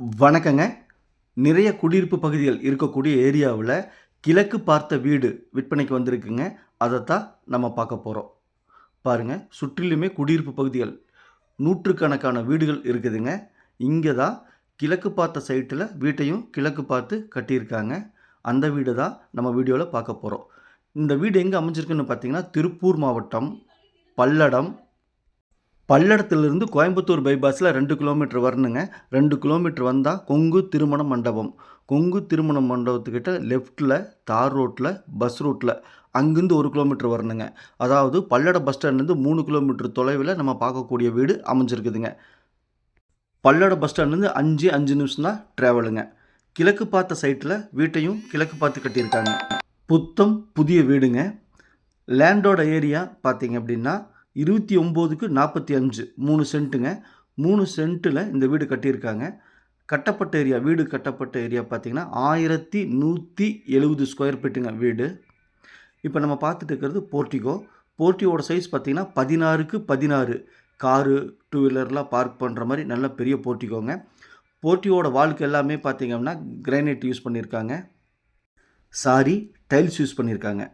வணக்கங்க. நிறைய குடியிருப்பு பகுதிகள் இருக்கக்கூடிய ஏரியாவில் கிழக்கு பார்த்த வீடு விற்பனைக்கு வந்திருக்குங்க. அதைத்தான் நம்ம பார்க்க போகிறோம் பாருங்க, சுற்றிலுமே குடியிருப்பு பகுதிகள். நூற்றுக்கணக்கான வீடுகள் இருக்குதுங்க. இங்கே தான் கிழக்கு பார்த்த சைட்டில் வீட்டையும் கிழக்கு பார்த்து கட்டியிருக்காங்க. அந்த வீடு தான் நம்ம வீடியோவில் பார்க்க போகிறோம் இந்த வீடு எங்கே அமைஞ்சிருக்குன்னு பார்த்தீங்கன்னா, திருப்பூர் மாவட்டம், பல்லடம். பல்லடத்துலேருந்து கோயம்புத்தூர் பைபாஸில் ரெண்டு கிலோமீட்டர் வரணுங்க. ரெண்டு கிலோமீட்டர் வந்தால் கொங்கு திருமண மண்டபம். கொங்கு திருமண மண்டபத்துக்கிட்ட லெஃப்ட்டில் தார் ரோட்டில் பஸ் ரூட்டில் அங்கேருந்து ஒரு கிலோமீட்டர் வரணுங்க. அதாவது பல்லட பஸ் ஸ்டாண்ட்லேருந்து மூணு கிலோமீட்டர் தொலைவில் நம்ம பார்க்கக்கூடிய வீடு அமைஞ்சிருக்குதுங்க. பல்லட பஸ் ஸ்டாண்ட்லேருந்து 5, 5 நிமிஷம் தான் ட்ராவலுங்க கிழக்கு பார்த்த சைட்டில் வீட்டையும் கிழக்கு பார்த்து கட்டியிருக்காங்க. புத்தம் புதிய வீடுங்க. லேண்டோட ஏரியா பார்த்தீங்க அப்படின்னா, 29க்கு 45 3 சென்ட்டுங்க. மூணு சென்ட்டுல இந்த வீடு கட்டியிருக்காங்க. கட்டப்பட்ட ஏரியா வீடு கட்டப்பட்ட ஏரியா பார்த்தீங்கன்னா, 1170 ஸ்கொயர் ஃபீட்டுங்க வீடு. இப்போ நம்ம பார்த்துட்டு இருக்கிறது போர்ட்டிகோ போர்டிகோட சைஸ் பார்த்தீங்கன்னா, 16க்கு 16 காரு, டூ வீலர்லாம் பார்க் பண்ணுற மாதிரி நல்ல பெரிய போர்ட்டிகோங்க போர்டிகோட வாழ்க்கை எல்லாமே பார்த்தீங்க அப்படின்னா, யூஸ் பண்ணியிருக்காங்க. சாரி, டைல்ஸ் யூஸ் பண்ணியிருக்காங்க.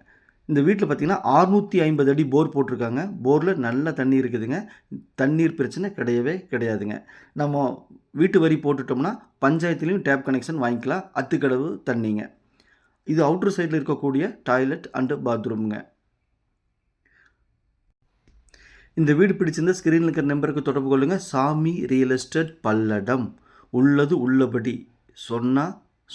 இந்த வீட்ல பார்த்தீங்கன்னா, 650 அடி போர் போட்டிருக்காங்க. போரில் நல்ல தண்ணி இருக்குதுங்க. தண்ணீர் பிரச்சனை கிடையவே கிடையாதுங்க. நம்ம வீட்டு வரி போட்டுட்டோம்னா, பஞ்சாயத்துலேயும் டேப் கனெக்ஷன் வாங்கிக்கலாம். அத்துக்கடவு தண்ணிங்க இது அவுட்டர் சைடில் இருக்கக்கூடிய டாய்லெட் அண்டு பாத்ரூம்ங்க. இந்த வீடு பிடிச்சிருந்த ஸ்க்ரீனில் இருக்கிற நம்பருக்கு தொடர்பு கொள்ளுங்கள் சாமி ரியல் எஸ்டேட் பல்லடம். உள்ளது உள்ளபடி, சொன்னா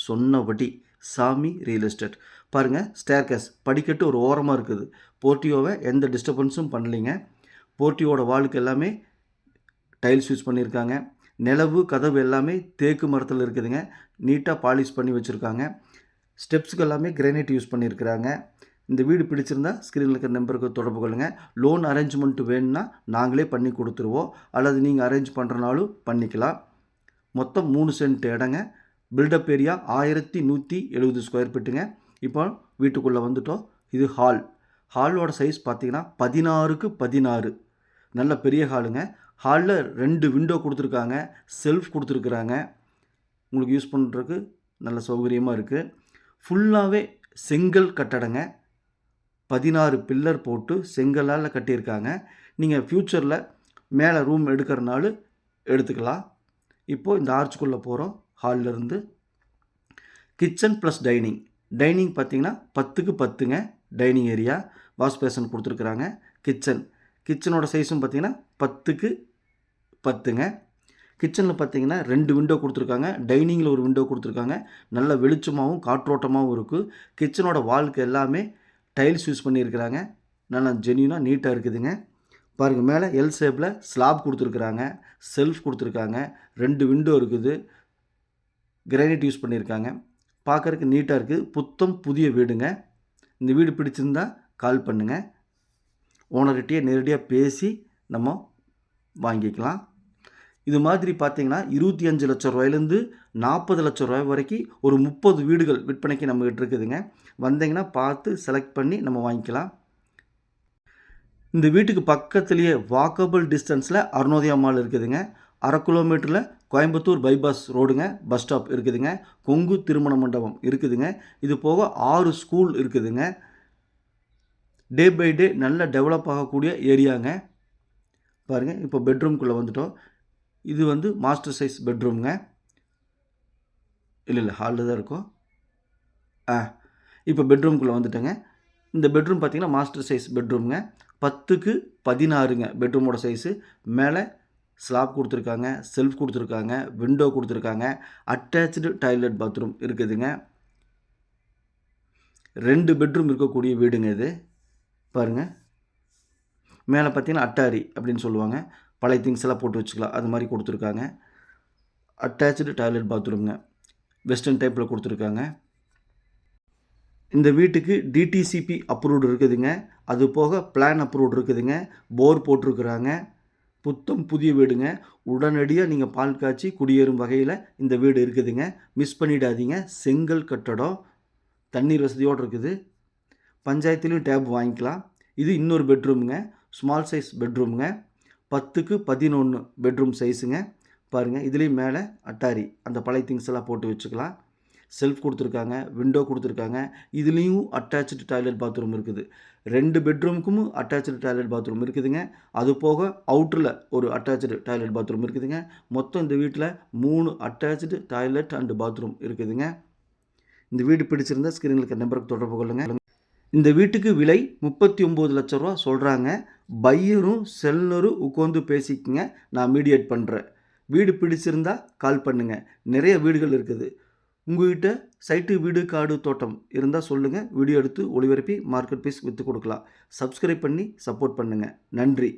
சொன்னபடி. சாமி ரியல் எஸ்டேட். பாருங்கள் ஸ்டேர்கேஸ் படிக்கட்டு ஒரு ஓரமாக இருக்குது. போர்ட்டியோவை எந்த டிஸ்டர்பன்ஸும் பண்ணலைங்க. போர்ட்டியோட வாளுக்கு எல்லாமே டைல்ஸ் யூஸ் பண்ணியிருக்காங்க. நிலவு, கதவு எல்லாமே தேக்கு மரத்தில் இருக்குதுங்க. நீட்டாக பாலிஷ் பண்ணி வச்சுருக்காங்க ஸ்டெப்ஸ்க்கு எல்லாமே கிரானைட் யூஸ் பண்ணியிருக்கிறாங்க. இந்த வீடு பிடிச்சிருந்தா ஸ்க்ரீனில் இருக்கிற நம்பருக்கு தொடர்பு கொள்ளுங்க. லோன் அரேஞ்ச்மெண்ட் வேணும்னா நாங்களே பண்ணி கொடுத்துருவோம் அல்லது நீங்கள் அரேஞ்ச் பண்ணுறனாலும் பண்ணிக்கலாம். மொத்தம் மூணு சென்ட் இடங்க. பில்டப் ஏரியா 1170 ஸ்கொயர் ஃபீட்டுங்க. இப்போ வீட்டுக்குள்ளே வந்துட்டோம். இது ஹால். ஹாலோட சைஸ் பார்த்தீங்கன்னா, 16க்கு 16 நல்ல பெரிய ஹாலுங்க. ஹாலில் ரெண்டு விண்டோ கொடுத்துருக்காங்க செல்ஃப் கொடுத்துருக்குறாங்க உங்களுக்கு யூஸ் பண்ணுறதுக்கு நல்ல சௌகரியமாக இருக்குது ஃபுல்லாகவே செங்கல் கட்டடங்க. 16 பில்லர் போட்டு செங்கலால் கட்டியிருக்காங்க. நீங்கள் ஃப்யூச்சரில் மேலே ரூம் எடுக்கிறனால எடுத்துக்கலாம். இப்போது இந்த ஆர்ச்சுக்குள்ளே போகிறோம் ஹாலில் இருந்து. Kitchen plus dining. டைனிங் பார்த்தீங்கன்னா, 10க்கு 10ங்க டைனிங் ஏரியா. வாஷ் பேசன் கொடுத்துருக்குறாங்க கிச்சன். கிச்சனோட சைஸும் பார்த்தீங்கன்னா, பத்துக்கு பத்துங்க கிச்சனில் பார்த்தீங்கன்னா, ரெண்டு விண்டோ கொடுத்துருக்காங்க டைனிங்கில் ஒரு விண்டோ கொடுத்துருக்காங்க நல்ல வெளிச்சமாகவும் காற்றோட்டமாகவும் இருக்குது கிச்சனோட வாழ்க்கை எல்லாமே டைல்ஸ் யூஸ் பண்ணியிருக்கிறாங்க. நல்லா ஜென்யூனாக நீட்டாக இருக்குதுங்க. பாருங்கள் மேலே எல் ஷேப்பில் ஸ்லாப் கொடுத்துருக்குறாங்க செல்ஃப் கொடுத்துருக்காங்க ரெண்டு விண்டோ இருக்குது. கிரானைட் யூஸ் பண்ணியிருக்காங்க. பார்க்கறதுக்கு நீட்டாக இருக்குது புத்தம் புதிய வீடுங்க. இந்த வீடு பிடிச்சிருந்தா கால் பண்ணுங்க. ஓனர்கிட்டயே நேரடியாக பேசி நம்ம வாங்கிக்கலாம். இது மாதிரி பார்த்தீங்கன்னா, ரூ. 25,00,000லேருந்து ரூ. 40,00,000 வரைக்கும் ஒரு 30 வீடுகள் விற்பனைக்கு நம்மகிட்ட இருக்குதுங்க. வந்தீங்கன்னா பார்த்து செலக்ட் பண்ணி நம்ம வாங்கிக்கலாம். இந்த வீட்டுக்கு பக்கத்துலேயே வாக்கபிள் டிஸ்டன்ஸில் அருணோதயா மால் இருக்குதுங்க. அரை கிலோமீட்டரில் கோயம்புத்தூர் பைபாஸ் ரோடுங்க. பஸ் ஸ்டாப் இருக்குதுங்க. கொங்கு திருமண மண்டபம் இருக்குதுங்க. இது போக ஆறு ஸ்கூல் இருக்குதுங்க. டே பை டே நல்ல டெவலப் ஆகக்கூடிய ஏரியாங்க. பாருங்கள் இப்போ பெட்ரூம்குள்ளே வந்துட்டோம். இது வந்து மாஸ்டர் சைஸ் பெட்ரூம்ங்க. இல்லை இல்லை ஹாலில் தான் இருக்கும் ஆ இப்போ பெட்ரூம்குள்ளே வந்துட்டேங்க. இந்த பெட்ரூம் பார்த்திங்கன்னா மாஸ்டர் சைஸ் பெட்ரூம்ங்க. 10க்கு 16ங்க பெட்ரூமோட சைஸு. மேலே ஸ்லாப் கொடுத்துருக்காங்க செல்ஃப் கொடுத்துருக்காங்க விண்டோ கொடுத்துருக்காங்க அட்டாச்டு டாய்லெட் பாத்ரூம் இருக்குதுங்க. ரெண்டு பெட்ரூம் இருக்கக்கூடிய வீடுங்க இது. பாருங்க. மேலே பார்த்தீங்கன்னா, அட்டாரி அப்படின்னு சொல்லுவாங்க. பழைய திங்ஸ் எல்லாம் போட்டு வச்சுக்கலாம். அது மாதிரி கொடுத்துருக்காங்க அட்டாச்சு டாய்லெட் பாத்ரூம்ங்க. வெஸ்டர்ன் டைப்பில் கொடுத்துருக்காங்க இந்த வீட்டுக்கு டிடிசிபி அப்ரூவ்டு இருக்குதுங்க. அது போக பிளான் அப்ரூவ்டு இருக்குதுங்க. போர் போட்டிருக்குறாங்க புத்தம் புதிய வீடுங்க. உடனடியாக நீங்கள் பால் காய்ச்சி குடியேறும் வகையில் இந்த வீடு இருக்குதுங்க. மிஸ் பண்ணிடாதீங்க. செங்கல் கட்டடம். தண்ணீர் வசதியோடு இருக்குது. பஞ்சாயத்துலேயும் டேப் வாங்கிக்கலாம். இது இன்னொரு பெட்ரூம்ங்க. ஸ்மால் சைஸ் பெட்ரூம்ங்க. 10க்கு 11 பெட்ரூம் சைஸுங்க. பாருங்கள் இதுலேயும் மேலே அட்டாரி அந்த பழைய திங்ஸ் எல்லாம் போட்டு வச்சுக்கலாம் செல்ஃப் கொடுத்துருக்காங்க விண்டோ கொடுத்துருக்காங்க. இதுலேயும் அட்டாச்சு டாய்லெட் பாத்ரூம் இருக்குது. ரெண்டு பெட்ரூமுக்கும் அட்டாச்சு டாய்லெட் பாத்ரூம் இருக்குதுங்க. அது போக அவுட்டரில் ஒரு அட்டாச்சு டாய்லெட் பாத்ரூம் இருக்குதுங்க. மொத்தம் இந்த வீட்டில் மூணு அட்டாச்சு டாய்லெட் அண்டு பாத்ரூம் இருக்குதுங்க. இந்த வீடு பிடிச்சிருந்தா ஸ்க்ரீனில் இருக்க நம்பருக்கு தொடர்பு கொள்ளுங்கள் இந்த வீட்டுக்கு விலை முப்பத்தி ஒம்பது லட்ச ரூபா சொல்கிறாங்க பையரும் செல்லரும் உட்காந்து பேசிக்கங்க. நான் மீடியேட் பண்ணுறேன் வீடு பிடிச்சிருந்தா கால் பண்ணுங்கள் நிறைய வீடுகள் இருக்குது. உங்கள்கிட்ட சைட்டு வீடு காடு தோட்டம் இருந்தால் சொல்லுங்கள் வீடியோ எடுத்து ஒளிபரப்பி மார்க்கெட் பீஸ் விற்று கொடுக்கலாம். சப்ஸ்கிரைப் பண்ணி சப்போர்ட் பண்ணுங்கள் நன்றி.